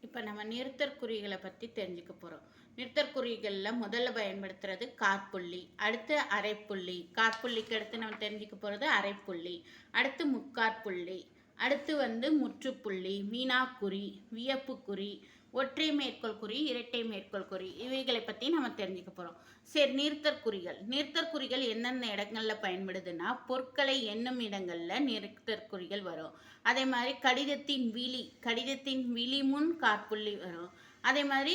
இப்போ நம்ம நிறுத்தற்குறிகளை பற்றி தெரிஞ்சுக்க போகிறோம் நிறுத்தற்குறிகளில் முதல்ல பயன்படுத்துறது காற்புள்ளி அடுத்து அரைப்புள்ளி. காற்புள்ளிக்கு அடுத்து நம்ம தெரிஞ்சுக்க போகிறது அரைப்புள்ளி அடுத்து முக்காற்புள்ளி. அடுத்து வந்து முற்றுப்புள்ளி மீனாக்குறி வியப்புக்குறி ஒற்றை மேற்கோள் குறி இரட்டை மேற்கோள் குறி. இவைகளை பற்றி நம்ம தெரிஞ்சுக்க போகிறோம் சரி நிறுத்தற்குறிகள் நிறுத்தற்குறிகள் எந்தெந்த இடங்களில் பயன்படுதுன்னா பொருட்களை எண்ணும் இடங்களில் நிறுத்தற்குறிகள் வரும். அதே மாதிரி கடிதத்தின் விழி கடிதத்தின் விழி முன் காற்புள்ளி வரும். அதே மாதிரி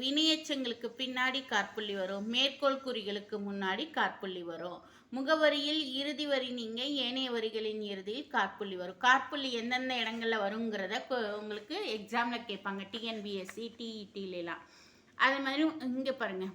வினையச்சங்களுக்கு பின்னாடி காற்புள்ளி வரும். மேற்கோள் குறிகளுக்கு முன்னாடி காற்புள்ளி வரும். முகவரியில் இறுதி வரி நீங்கள் ஏனைய வரிகளின் இறுதியில் காற்புள்ளி வரும். காற்புள்ளி எந்தெந்த இடங்களில் வருங்கிறத உங்களுக்கு எக்ஸாமில் கேட்பாங்க. டிஎன்பிஎஸ்சி டிஇடிலாம் அதே மாதிரி இங்கே பாருங்கள்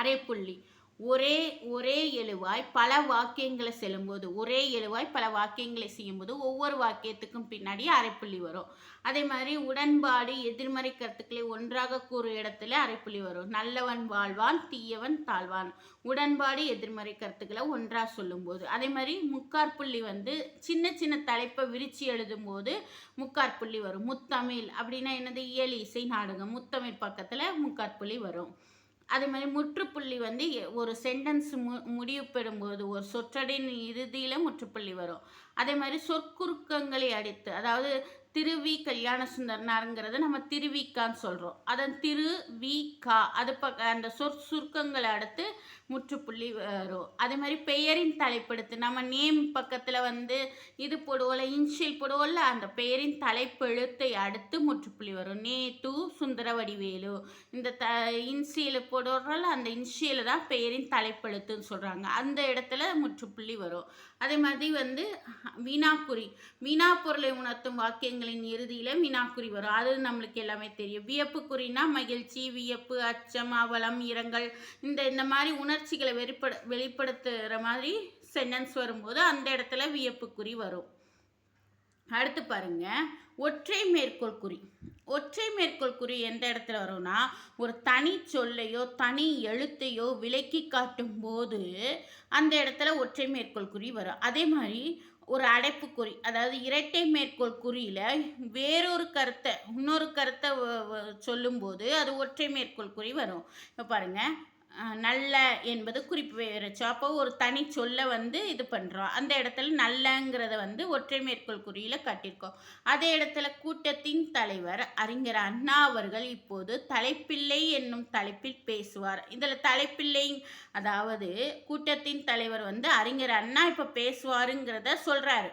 அரைப்புள்ளி. ஒரே ஒரே எழுவாய் பல வாக்கியங்களை செல்லும்போது ஒரே எழுவாய் பல வாக்கியங்களை செய்யும்போது ஒவ்வொரு வாக்கியத்துக்கும் பின்னாடி அரைப்புள்ளி வரும். அதே மாதிரி உடன்பாடு எதிர்மறை கருத்துக்களை ஒன்றாக கூறும் இடத்துல அரைப்புள்ளி வரும். நல்லவன் வாழ்வான் தீயவன் தாழ்வான். உடன்பாடு எதிர்மறை கருத்துக்களை ஒன்றாக சொல்லும்போது. அதே மாதிரி முக்காற்புள்ளி வந்து சின்ன சின்ன தலைப்பை விரிச்சு எழுதும்போது முக்காற்புள்ளி வரும். முத்தமிழ் அப்படின்னா என்னது? இயல் இசை நாடகம். முத்தமிழ் பக்கத்தில் முக்காற்புள்ளி வரும். அதே மாதிரி முற்றுப்புள்ளி வந்து ஒரு சென்டென்ஸ் மு முடிவு பெறும்போது ஒரு சொற்றடின் இறுதியில் முற்றுப்புள்ளி வரும். அதே மாதிரி சொற்குறுக்கங்களை அடித்து அதாவது திருவி கல்யாண சுந்தரனாருங்கிறத நம்ம திருவிக்கான்னு சொல்கிறோம் அதன் திரு வி கா அது ப அந்த சொற் சுருக்கங்களை அடுத்து முற்றுப்புள்ளி வரும். அதே மாதிரி பெயரின் தலைப்பெழுத்து நம்ம நேம் பக்கத்தில் வந்து இது போடுவோம்ல இன்ஷியல் போடுவோம்ல அந்த பெயரின் தலைப்பெழுத்தை அடுத்து முற்றுப்புள்ளி வரும். நே சுந்தரவடிவேலு இந்த த இன்சியல் போடுறோம்ல அந்த இன்ஷியலை தான் பெயரின் தலைப்பெழுத்துன்னு சொல்கிறாங்க அந்த இடத்துல முற்றுப்புள்ளி வரும். அதே மாதிரி வந்து வினாக்குறி வினா பொருளை உணர்த்தும் வாக்கியங்களின் இறுதியில் வினாக்குறி வரும். அது நம்மளுக்கு எல்லாமே தெரியும். வியப்பு மகிழ்ச்சி வியப்பு அச்சம் அவலம் இரங்கல் இந்த இந்த மாதிரி உணர் உணர்ச்சிகளை வெளிப்பட வெளிப்படுத்துகிற மாதிரி சென்டென்ஸ் வரும்போது அந்த இடத்துல வியப்புக்குறி வரும். அடுத்து பாருங்க. ஒற்றை மேற்கோள் குறி. ஒற்றை மேற்கோள் குறி எந்த இடத்துல வரும்னா ஒரு தனி சொல்லையோ தனி எழுத்தையோ விலக்கி காட்டும் போது அந்த இடத்துல ஒற்றை மேற்கோள் குறி வரும். அதே மாதிரி ஒரு அடைப்புக்குறி அதாவது இரட்டை மேற்கோள் குறியில் வேறொரு கருத்தை இன்னொரு கருத்தை சொல்லும்போது அது ஒற்றை மேற்கோள் குறி வரும். இப்போ பாருங்கள் நல்ல என்பது குறிப்பு வச்சோம் அப்போ ஒரு தனி சொல்ல வந்து இது பண்ணுறோம் அந்த இடத்துல நல்லங்கிறத வந்து ஒற்றை மேற்கோள் குறியில் காட்டியிருக்கோம். அதே இடத்துல கூட்டத்தின் தலைவர் அறிஞர் அண்ணா அவர்கள் இப்போது தலைப்பிள்ளை என்னும் தலைப்பில் பேசுவார். இதில் தலைப்பிள்ளை அதாவது கூட்டத்தின் தலைவர் வந்து அறிஞர் அண்ணா இப்போ பேசுவாருங்கிறத சொல்கிறாரு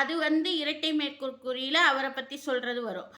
அது வந்து இரட்டை மேற்கோள் குறியில் அவரை பற்றி சொல்கிறது வரும்.